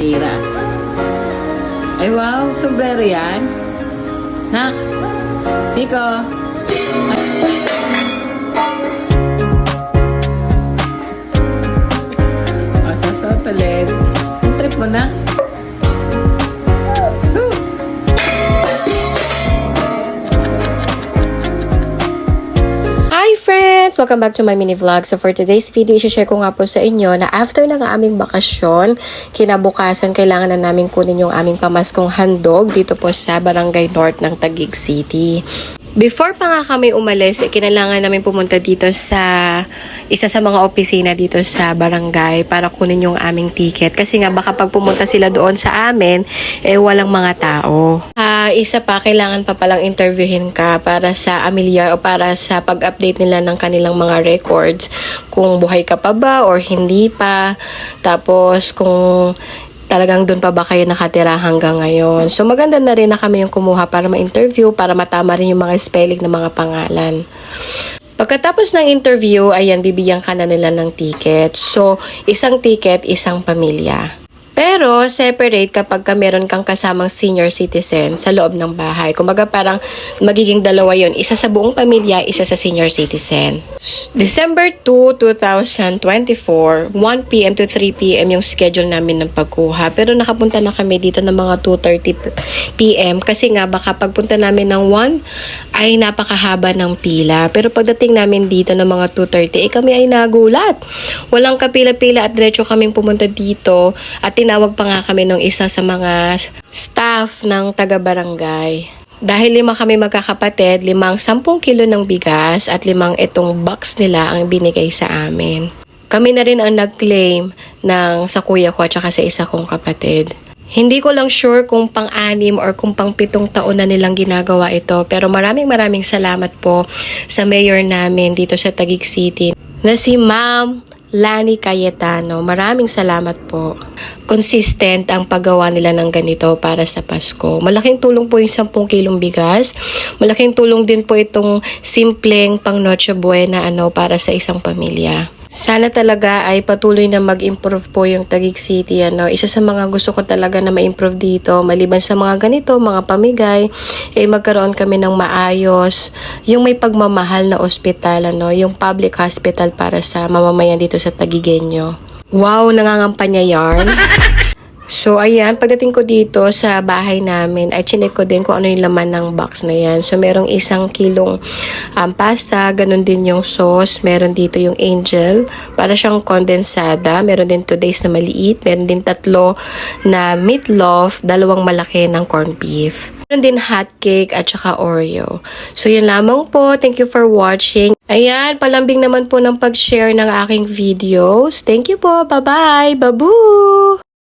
Tira. Ay wow, sombrero yan. Ha? Nico. Ay. O, sasot ulit. Ang trip mo na. Welcome back to my mini vlog. So for today's video, i-share ko nga po sa inyo na after ng aming bakasyon, kinabukasan kailangan na namin kunin yung aming pamaskong handog dito po sa Barangay North ng Taguig City. Before pa nga kami umalis, eh, kinailangan namin pumunta dito sa isa sa mga opisina dito sa barangay para kunin yung aming ticket. Kasi nga baka pag pumunta sila doon sa amin, eh walang mga tao. Ah, isa pa, kailangan pa palang interviewin ka para sa amilyar o para sa pag-update nila ng kanilang mga records. Kung buhay ka pa ba or hindi pa. Tapos kung talagang doon pa ba kayo nakatira hanggang ngayon. So maganda na rin na kami yung kumuha para ma-interview, para matama rin yung mga spelling ng mga pangalan. Pagkatapos ng interview, ayan, bibigyan ka na nila ng ticket. So, isang ticket, isang pamilya. Pero, separate kapag ka meron kang kasamang senior citizen sa loob ng bahay. Kumbaga parang magiging dalawa yon Isa sa buong pamilya, isa sa senior citizen. December 2, 2024, 1pm to 3pm yung schedule namin ng pagkuha. Pero nakapunta na kami dito ng mga 2.30pm kasi nga baka pagpunta namin ng 1 ay napakahaba ng pila. Pero pagdating namin dito ng mga 2.30, eh kami ay nagulat. Walang kapila-pila at diretso kaming pumunta dito at tinawag pa nga kami ng isa sa mga staff ng taga-barangay. Dahil lima kami magkakapatid, limang 10 kilo ng bigas at limang itong box nila ang binigay sa amin. Kami na rin ang nag-claim ng sa kuya ko at saka sa isa kong kapatid. Hindi ko lang sure kung pang-anim or kung pang-pitong taon na nilang ginagawa ito. Pero maraming maraming salamat po sa mayor namin dito sa Taguig City na si Ma'am Lani Cayetano. Maraming salamat po. Consistent ang paggawa nila ng ganito para sa Pasko. Malaking tulong po yung 10 kilong bigas. Malaking tulong din po itong simpleng pang Noche Buena ano, para sa isang pamilya. Sana talaga ay patuloy na mag-improve po yung Taguig City. Ano. Isa sa mga gusto ko talaga na ma-improve dito, maliban sa mga ganito, mga pamigay, eh magkaroon kami ng maayos, yung may pagmamahal na ospital, ano, yung public hospital para sa mamamayan dito sa Tagigenyo. Wow, nangangampanya yarn. So, ayan, pagdating ko dito sa bahay namin, ay chinek ko din kung ano yung laman ng box na yan. So, merong isang kilong um, pasta, ganun din yung sauce, meron dito yung angel, para siyang kondensada, meron din two days na maliit, meron din tatlo na meatloaf, dalawang malaki ng corned beef. Meron din hot cake at saka Oreo. So, yun lamang po. Thank you for watching. Ayan, palambing naman po ng pag-share ng aking videos. Thank you po. Bye-bye. Babu!